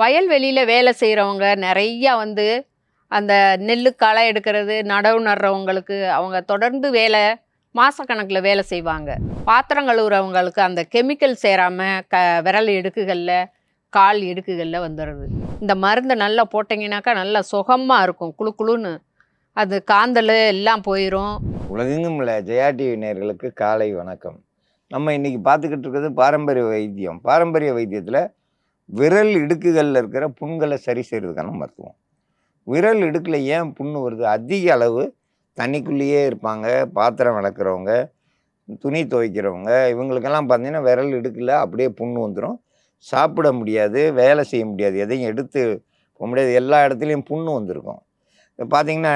வயல்வெளியில் வேலை செய்கிறவங்க நிறையா வந்து அந்த நெல்லு களை எடுக்கிறது நடவு நடுறவங்களுக்கு அவங்க தொடர்ந்து வேலை மாதக்கணக்கில் வேலை செய்வாங்க. பாத்திரம் கழுவுறவங்களுக்கு அந்த கெமிக்கல் சேராமல் க விரல் இடுக்குகளில் கால் இடுக்குகளில் வந்துடுது. இந்த மருந்தை நல்லா போட்டிங்கனாக்கா நல்லா சுகமாக இருக்கும் குளு குளுன்னு. அது காந்தல் எல்லாம் போயிடும் உலகெங்கும் உள்ள ஜெயா டிவி காலை வணக்கம். நம்ம இன்றைக்கி பார்த்துக்கிட்டு இருக்கிறது பாரம்பரிய வைத்தியம். பாரம்பரிய வைத்தியத்தில் விரல் இடுக்குகளில் இருக்கிற புண்களை சரி செய்கிறதுக்கான மருத்துவம். விரல் இடுக்கில் ஏன் புண்ணு வருது? அதிக அளவு தண்ணிக்குள்ளேயே இருப்பாங்க பாத்திரம் விளக்குறவங்க துணி துவைக்கிறவங்க இவங்களுக்கெல்லாம் பார்த்தீங்கன்னா விரல் இடுக்கில் அப்படியே புண்ணு வந்துடும் சாப்பிட முடியாது வேலை செய்ய முடியாது எதையும் எடுத்து போக முடியாது. எல்லா இடத்துலையும் புண்ணு வந்திருக்கும். இப்போ பார்த்தீங்கன்னா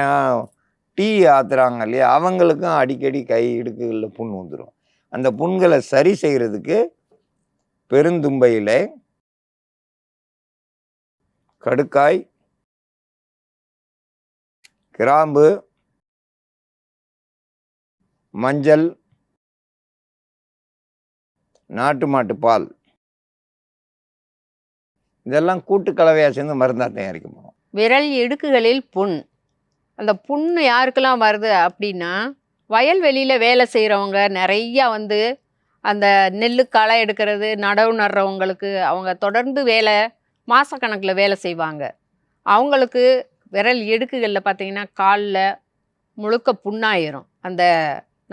டீ ஆத்துறாங்க இல்லையா? அவங்களுக்கும் அடிக்கடி கை இடுக்குகளில் புண் வந்துடும் அந்த புண்களை சரி செய்கிறதுக்கு பெருந்தும்பையில் கடுக்காய் கிராம்பு மஞ்சள் நாட்டு மாட்டு பால். இதெல்லாம் கூட்டு கலவையாக சேர்ந்து மருந்தாக தயாரிக்க போகிறோம் விரல் இடுக்குகளில் புண். அந்த புண்ணு யாருக்கெல்லாம் வருது அப்படின்னா வயல்வெளியில் வேலை செய்கிறவங்க நிறையா வந்து அந்த நெல்லு களை எடுக்கிறது நடவு நடுறவங்களுக்கு அவங்க தொடர்ந்து வேலை மாதக்கணக்கில் வேலை செய்வாங்க. அவங்களுக்கு விரல் எடுக்குகளில் பார்த்தீங்கன்னா காலில் முழுக்க புண்ணாயிரும். அந்த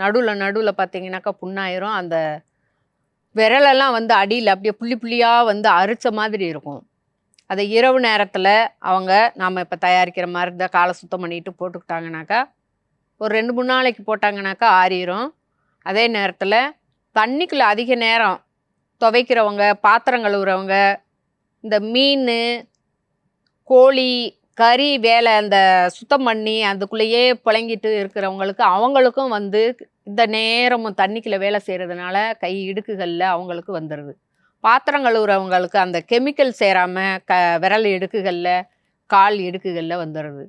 நடுவில் நடுவில் பார்த்தீங்கன்னாக்கா புண்ணாயிரும். அந்த விரலெல்லாம் வந்து அடியில் அப்படியே புள்ளி புள்ளியாக வந்து அரிச்ச மாதிரி இருக்கும். அதை இரவு நேரத்தில் அவங்க நாம் இப்போ தயாரிக்கிற மாதிரி இருந்தால் காலை சுத்தம் பண்ணிட்டு போட்டுக்கிட்டாங்கனாக்கா ஒரு ரெண்டு மூணு நாளைக்கு போட்டாங்கனாக்கா ஆறிடும் அதே நேரத்தில் தண்ணிக்குள்ளே அதிக நேரம் துவைக்கிறவங்க பாத்திரம் கழுவுறவங்க இந்த மீன் கோழி கறி வேலை அந்த சுத்தம் பண்ணி அதுக்குள்ளேயே புழங்கிட்டு இருக்கிறவங்களுக்கு அவங்களுக்கும் வந்து இந்த நேரமும் தண்ணிக்குள்ளே வேலை செய்கிறதுனால கை இடுக்குகளில் அவங்களுக்கு வந்துடுது பாத்திரம் கழுவுறவங்களுக்கு அந்த கெமிக்கல் சேராமல் க விரல் இடுக்குகளில் கால் இடுக்குகளில் வந்துடுது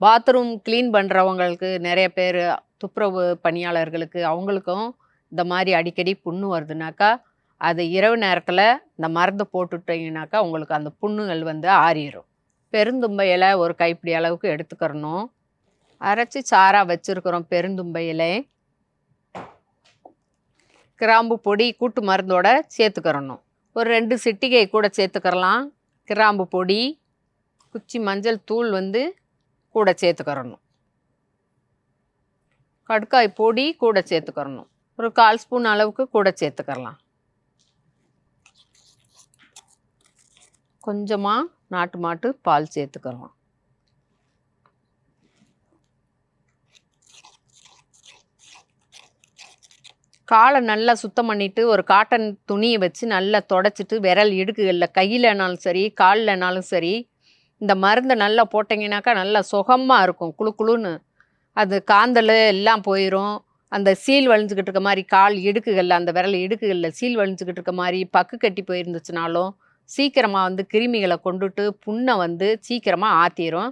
பாத்ரூம் க்ளீன் பண்ணுறவங்களுக்கு நிறைய பேர் துப்புரவு பணியாளர்களுக்கு அவங்களுக்கும் இந்த மாதிரி அடிக்கடி புண்ணு வருதுனாக்கா அது இரவு நேரத்தில் இந்த மருந்து போட்டுட்டிங்கனாக்கா உங்களுக்கு அந்த புண்ணுகள் வந்து ஆறிடும் பெருந்தும்பை இலை ஒரு கைப்பிடி அளவுக்கு எடுத்துக்கிறணும். அரைச்சி சாராக வச்சுருக்குறோம் பெருந்தும்பை இலை. கிராம்பு பொடி கூட்டு மருந்தோட சேர்த்துக்கிறணும். ஒரு ரெண்டு சிட்டிகை கூட சேர்த்துக்கிறலாம். கிராம்பு பொடி குச்சி மஞ்சள் தூள் வந்து கூட சேர்த்துக்கிறணும். கடுக்காய் பொடி கூட சேர்த்துக்கிறணும். ஒரு கால் ஸ்பூன் அளவுக்கு கூட சேர்த்துக்கிறலாம். கொஞ்சமாக நாட்டு மாட்டு பால் சேர்த்துக்கிறோம் காலை நல்லா சுத்தம் பண்ணிட்டு ஒரு காட்டன் துணியை வச்சு நல்லா தொடச்சிட்டு விரல் இடுக்குகளில் கையிலனாலும் சரி காலில்னாலும் சரி இந்த மருந்தை நல்லா போட்டிங்கனாக்கா நல்லா சுகமாக இருக்கும் குளு குளுன்னு. அது காந்தல் எல்லாம் போயிடும் அந்த சீல் வழிஞ்சுக்கிட்டு இருக்க மாதிரி கால் இடுக்குகளில் அந்த விரல் இடுக்குகளில் சீல் வழிஞ்சுக்கிட்டு இருக்க மாதிரி பக்கு கட்டி போயிருந்துச்சுனாலும் சீக்கிரமாக வந்து கிருமிகளை கொண்டுட்டு புண்ணை வந்து சீக்கிரமாக ஆற்றிடும்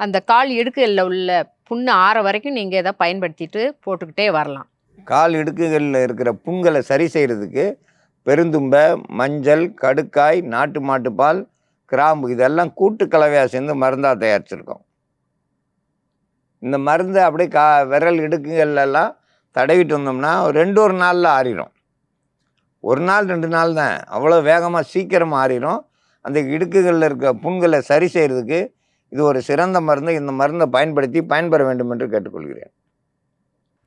அந்த கால் இடுக்குகளில் உள்ள புண்ணு ஆற வரைக்கும் நீங்கள் இதை பயன்படுத்திட்டு போட்டுக்கிட்டே வரலாம். கால் இடுக்குகளில் இருக்கிற புண்களை சரி செய்கிறதுக்கு பெருந்தும்பை மஞ்சள் கடுக்காய் நாட்டு மாட்டுப்பால் கிராம்பு இதெல்லாம் கூட்டு கலவையாக சேர்ந்து மருந்தாக தயாரிச்சிருக்கோம். இந்த மருந்தை அப்படியே கா விரல் இடுக்குகள்லாம் தடவிட்டு வந்தோம்னா ரெண்டு ஒரு நாளில் ஆறிடும் ஒரு நாள் ரெண்டு நாள் தான். அவ்வளோ வேகமாக சீக்கிரம் மாறிடும். அந்த இடுக்குகளில் இருக்க புண்களை சரி செய்கிறதுக்கு இது ஒரு சிறந்த மருந்து. இந்த மருந்தை பயன்படுத்தி பயன்பெற வேண்டும் என்று கேட்டுக்கொள்கிறேன்.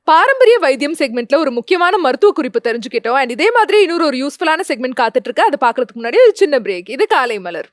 பாரம்பரிய வைத்தியம் செக்மெண்ட்ல ஒரு முக்கியமான மருத்துவ குறிப்பு தெரிஞ்சுக்கிட்டோம். அண்ட் இதே மாதிரி இன்னொரு ஒரு யூஸ்ஃபுல்லான செக்மெண்ட் காத்துட்டு இருக்கு. அதை பாக்குறதுக்கு முன்னாடி ஒரு சின்ன பிரேக் இது காலை மலர்.